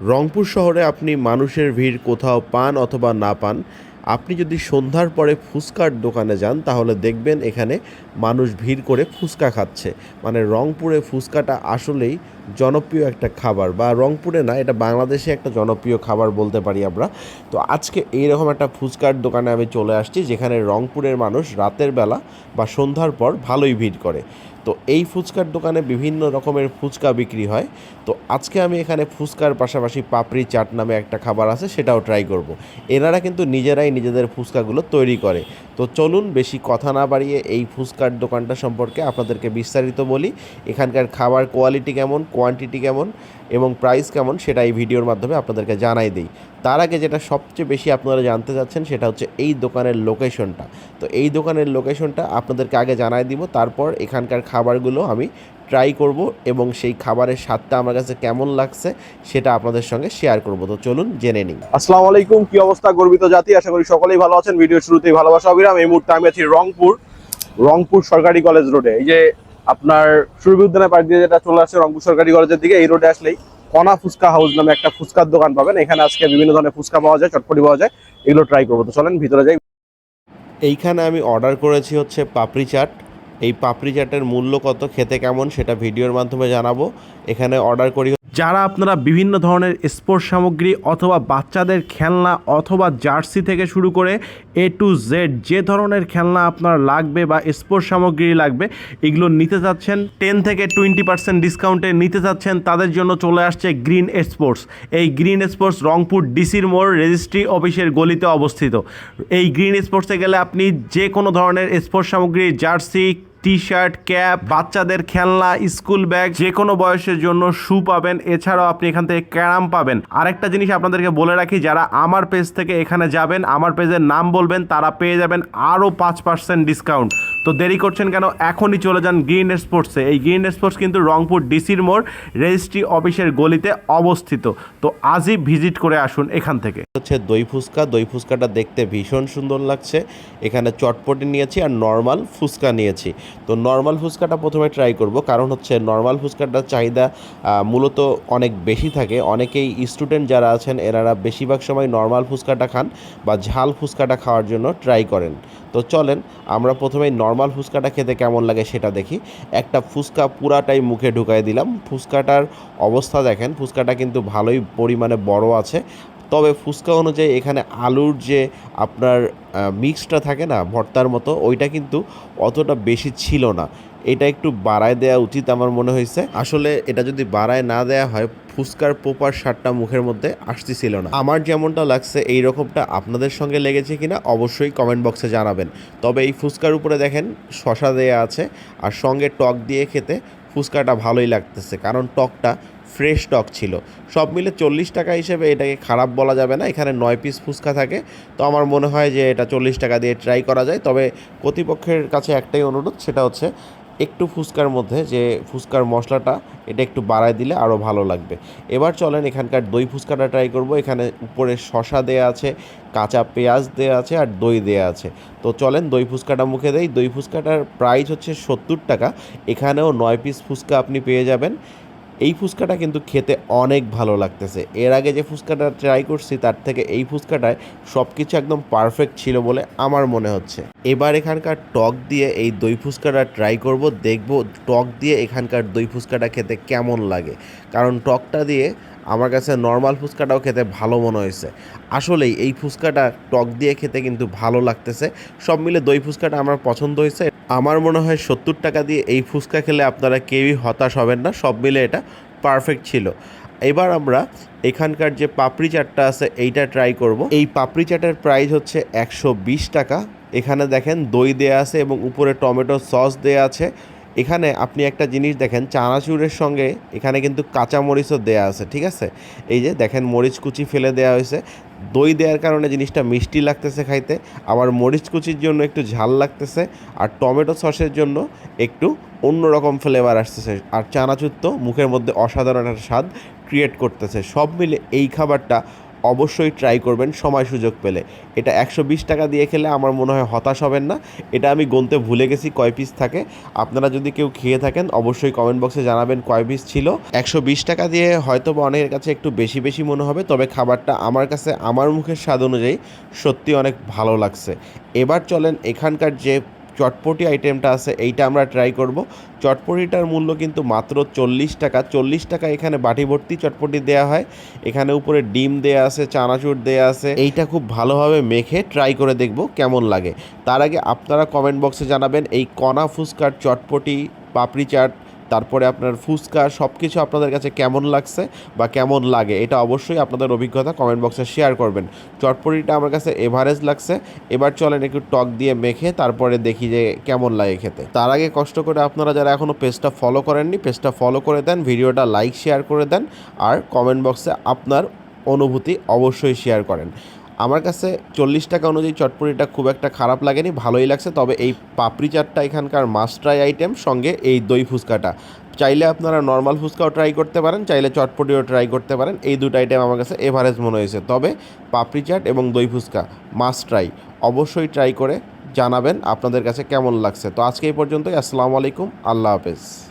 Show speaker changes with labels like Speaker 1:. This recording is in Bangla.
Speaker 1: রংপুর শহরে আপনি মানুষের ভিড় কোথাও পান অথবা না পান, আপনি যদি সন্ধ্যার পরে ফুচকার দোকানে যান, তাহলে দেখবেন এখানে মানুষ ভিড় করে ফুচকা খাচ্ছে। মানে রংপুরে ফুচকাটা আসলেই জনপ্রিয় একটা খাবার, বা রংপুরে না, এটা বাংলাদেশে একটা জনপ্রিয় খাবার বলতে পারি আমরা। তো আজকে এইরকম একটা ফুচকার দোকানে আমি চলে আসছি, যেখানে রংপুরের মানুষ রাতের বেলা বা সন্ধ্যার পর ভালোই ভিড় করে। তো এই ফুচকার দোকানে বিভিন্ন রকমের ফুচকা বিক্রি হয়। তো আজকে আমি এখানে ফুচকার পাশাপাশি পাপড়ি চাট নামে একটা খাবার আছে, সেটাও ট্রাই করব। এনারা কিন্তু নিজেরাই নিজেদের ফুচকাগুলো তৈরি করে। তো চলুন বেশি কথা না বাড়িয়ে এই ফুচকার দোকানটা সম্পর্কে আপনাদেরকে বিস্তারিত বলি। এখানকার খাবার কোয়ালিটি কেমন কোয়ান্টিটি কেমন এবং প্রাইস কেমন, সেটা এই ভিডিওর মাধ্যমে আপনাদেরকে জানাই দিই। তার আগে যেটা সবচেয়ে বেশি আপনারা জানতে চাচ্ছেন, সেটা হচ্ছে এই দোকানের লোকেশনটা তো এই দোকানের লোকেশনটা আপনাদেরকে আগে জানাই দিব, তারপর এখানকার খাবারগুলো আমি ট্রাই করব এবং সেই খাবারের স্বাদটা আমার কাছে কেমন লাগছে সেটা আপনাদের সঙ্গে শেয়ার করব। তো চলুন জেনে নিই।
Speaker 2: আসসালামু আলাইকুম কি অবস্থা গর্বিত জাতি? আশা করি সকলেই ভালো আছেন। ভিডিও শুরুতেই ভালোবাসা অবিরাম। এই মুহূর্তে আমি আছি রংপুর রংপুর সরকারি কলেজ রোডে এই যে আপনার উদ্যানের পাশ দিয়ে যেটা চলে আসছে রংপুর সরকারি কলেজের দিকে এই রোডে আসলেই কণা ফুচকা হাউস নামে একটা ফুচকার দোকান পাবেন। এখানে আজকে বিভিন্ন ধরনের ফুচকা পাওয়া যায় চটপটি পাওয়া যায়। এগুলো ট্রাই করব। তো চলেন ভিতরে যাই।
Speaker 1: এইখানে আমি অর্ডার করেছি হচ্ছে পাপড়ি চাট। এই পাপড়ি চাটের মূল্য কত, খেতে কেমন সেটা ভিডিওর মাধ্যমে জানাব। এখানে অর্ডার করি
Speaker 3: যারা আপনারা বিভিন্ন ধরনের স্পোর্টস সামগ্রী অথবা বাচ্চাদের খেলনা অথবা জার্সি থেকে শুরু করে এ টু জেড যে ধরনের খেলনা আপনার লাগবে বা স্পোর্টস সামগ্রী লাগবে, এগুলো নিতে চাচ্ছেন টেন থেকে টোয়েন্টি পার্সেন্ট ডিসকাউন্টে নিতে চাচ্ছেন, তাদের জন্য চলে আসছে গ্রিন স্পোর্টস এই গ্রিন স্পোর্টস রংপুর ডিসির মোড় রেজিস্ট্রি অফিসের গলিতে অবস্থিত। এই গ্রিন স্পোর্টসে গেলে আপনি যে কোনো ধরনের স্পোর্টস সামগ্রী, জার্সি টি শার্ট ক্যাপ, বাচ্চাদের খেলনা, স্কুল ব্যাগ যে কোনো বয়সের জন্য শু পাবেন। এছাড়াও আপনি এখান থেকে ক্যারাম পাবেন। আরেকটা জিনিস আপনাদেরকে বলে রাখি, যারা আমার পেজ থেকে এখানে যাবেন, আমার পেজের নাম বলবেন, তারা পেয়ে যাবেন আরও পাঁচ পার্সেন্ট ডিসকাউন্ট তো দেরি করছেন কেন? এখনই চলে যান গ্রিন স্পোর্টসে। এই গ্রিন স্পোর্টস কিন্তু রংপুর ডিসির মোড় রেজিস্ট্রি অফিসের গলিতে অবস্থিত। তো আজই ভিজিট করে আসুন এখান থেকে।
Speaker 1: হচ্ছে দই ফুচকা। দই ফুচকাটা দেখতে ভীষণ সুন্দর লাগছে। এখানে চটপটি নিয়েছি আর নর্মাল ফুচকা নিয়েছি। তো নর্মাল ফুচকাটা প্রথমে ট্রাই করব। কারণ হচ্ছে নর্মাল ফুচকাটার চাহিদা মূলত অনেক বেশি থাকে। অনেকেই স্টুডেন্ট যারা আছেন, এনারা বেশিরভাগ সময় নর্মাল ফুচকাটা খান বা ঝাল ফুচকাটা খাওয়ার জন্য ট্রাই করেন। তো চলেন, আমরা প্রথমে নর্মাল ফুচকাটা খেতে কেমন লাগে সেটা দেখি। একটা ফুচকা পুরাটাই মুখে ঢুকাই দিলাম। ফুচকাটার অবস্থা দেখেন, ফুচকাটা কিন্তু ভালোই পরিমাণে বড় আছে। তবে ফুচকা অনুযায়ী এখানে আলুর যে আপনার মিক্সটা থাকে না, ভর্তার মতো, ওইটা কিন্তু অতটা বেশি ছিল না। এটা একটু বাড়ায় দেওয়া উচিত আমার মনে হয়েছে। আসলে এটা যদি বাড়ায় না দেওয়া হয়, ফুচকার পোপার স্বাদটা মুখের মধ্যে আসতেছিল না। আমার যেমনটা লাগছে, এই রকমটা আপনাদের সঙ্গে লেগেছে কিনা অবশ্যই কমেন্ট বক্সে জানাবেন। তবে এই ফুচকার উপরে দেখেন শশা দেয়া আছে আর সঙ্গে টক দিয়ে খেতে ফুচকাটা ভালোই লাগতেছে, কারণ টকটা ফ্রেশ টক ছিল। সব মিলে চল্লিশ টাকা হিসেবে এটাকে খারাপ বলা যাবে না, এখানে নয় পিস ফুচকা থাকে। তো আমার মনে হয় যে এটা চল্লিশ টাকা দিয়ে ট্রাই করা যায়। তবে কর্তৃপক্ষের কাছে একটাই অনুরোধ, সেটা হচ্ছে একটু ফুচকার মধ্যে যে ফুচকার মশলাটা, এটা একটু বাড়ায় দিলে আরও ভালো লাগবে। এবার চলেন এখানকার দই ফুচকাটা ট্রাই করব। এখানে উপরে শশা দেয়া আছে, কাঁচা পেঁয়াজ দেয়া আছে আর দই দেয়া আছে। তো চলেন দই ফুচকাটা মুখে দেই। দই ফুচকাটার প্রাইস হচ্ছে সত্তর টাকা। এখানেও নয় পিস ফুচকা আপনি পেয়ে যাবেন। এই ফুচকাটা কিন্তু খেতে অনেক ভালো লাগতেছে। এর আগে যে ফুচকাটা ট্রাই করছি, তার থেকে এই ফুচকাটায় সব কিছু একদম পারফেক্ট ছিল বলে আমার মনে হচ্ছে। এবার এখানকার টক দিয়ে এই দই ফুচকাটা ট্রাই করব, দেখব টক দিয়ে এখানকার দই ফুচকাটা খেতে কেমন লাগে। কারণ টকটা দিয়ে আমার কাছে নর্মাল ফুচকাটাও খেতে ভালো মনে হয়েছে। আসলেই এই ফুচকাটা টক দিয়ে খেতে কিন্তু ভালো লাগতেছে। সব মিলে দই ফুচকাটা আমার পছন্দ হয়েছে। আমার মনে হয় সত্তর টাকা দিয়ে এই ফুচকা খেলে আপনারা কেউই হতাশ হবেন না, সব মিলে এটা পারফেক্ট ছিল। এবার আমরা এখানকার যে পাপড়ি চাটটা আছে, এইটা ট্রাই করব। এই পাপড়ি চাটের প্রাইস হচ্ছে একশো বিশ টাকা। এখানে দেখেন দই দেয়া আছে এবং উপরে টমেটো সস দেয়া আছে। এখানে আপনি একটা জিনিস দেখেন, চানাচুরের সঙ্গে এখানে কিন্তু কাঁচা মরিচও দেয়া আছে, ঠিক আছে? এই যে দেখেন মরিচ কুচি ফেলে দেওয়া হয়েছে। দই দেওয়ার কারণে জিনিসটা মিষ্টি লাগতেছে খাইতে, আবার মরিচ কুচির জন্য একটু ঝাল লাগতেছে, আর টমেটো সসের জন্য একটু অন্যরকম ফ্লেভার আসতেছে, আর চানাচুর তো মুখের মধ্যে অসাধারণ একটা স্বাদ ক্রিয়েট করতেছে। সব মিলে এই খাবারটা অবশ্যই ট্রাই করবেন, সময় সুযোগ পেলে। এটা একশো বিশ টাকা দিয়ে খেলে আমার মনে হয় হতাশ হবেন না। এটা আমি গুনতে ভুলে গেছি কয় পিস থাকে। আপনারা যদি কেউ খেয়ে থাকেন, অবশ্যই কমেন্ট বক্সে জানাবেন কয় পিস ছিল। একশো বিশ টাকা দিয়ে হয়তো বা অনেকের কাছে একটু বেশি বেশি মনে হবে, তবে খাবারটা আমার কাছে, আমার মুখের স্বাদ অনুযায়ী সত্যি অনেক ভালো লাগছে। এবার চলেন এখানকার যে চটপটি আইটেমটা আছে, এইটা আমরা ট্রাই করব। চটপটিটার মূল্য কিন্তু মাত্র চল্লিশ টাকা। চল্লিশ টাকা এখানে বাটি ভর্তি চটপটি দেওয়া হয়। এখানে উপরে ডিম দেওয়া আছে, চানাচুর দেওয়া আছে। এইটা খুব ভালোভাবে মেখে ট্রাই করে দেখব কেমন লাগে। তার আগে আপনারা কমেন্ট বক্সে জানাবেন এই কণা ফুচকার চটপটি, পাপড়ি চাট তারপরে আপনার ফুচকা সব কিছু আপনাদের কাছে কেমন লাগছে বা কেমন লাগে, এটা অবশ্যই আপনাদের অভিজ্ঞতা কমেন্ট বক্সে শেয়ার করবেন। চটপটিটা আমার কাছে এভারেজ লাগছে। এবার চলেন একটু টক দিয়ে মেখে তারপরে দেখি যে কেমন লাগে খেতে। তার আগে কষ্ট করে আপনারা যারা এখনও পেজটা ফলো করেননি পেজটা ফলো করে দেন, ভিডিওটা লাইক শেয়ার করে দেন, আর কমেন্ট বক্সে আপনার অনুভূতি অবশ্যই শেয়ার করেন। আমার কাছে চল্লিশ টাকা অনুযায়ী চটপটিটা খুব একটা খারাপ লাগেনি, ভালোই লাগছে। তবে এই পাপড়ি চাটটা এখানকার মাস্ট ট্রাই আইটেম সঙ্গে এই দই ফুচকাটা। চাইলে আপনারা নর্মাল ফুচকাও ট্রাই করতে পারেন, চাইলে চটপটিও ট্রাই করতে পারেন। এই দুটো আইটেম আমার কাছে এভারেজ মনে হয়েছে। তবে পাপড়ি চাট এবং দই ফুচকা মাস্ট ট্রাই অবশ্যই ট্রাই করে জানাবেন আপনাদের কাছে কেমন লাগছে। তো আজকে এই পর্যন্তই। আসসালামু আলাইকুম। আল্লাহ হাফেজ।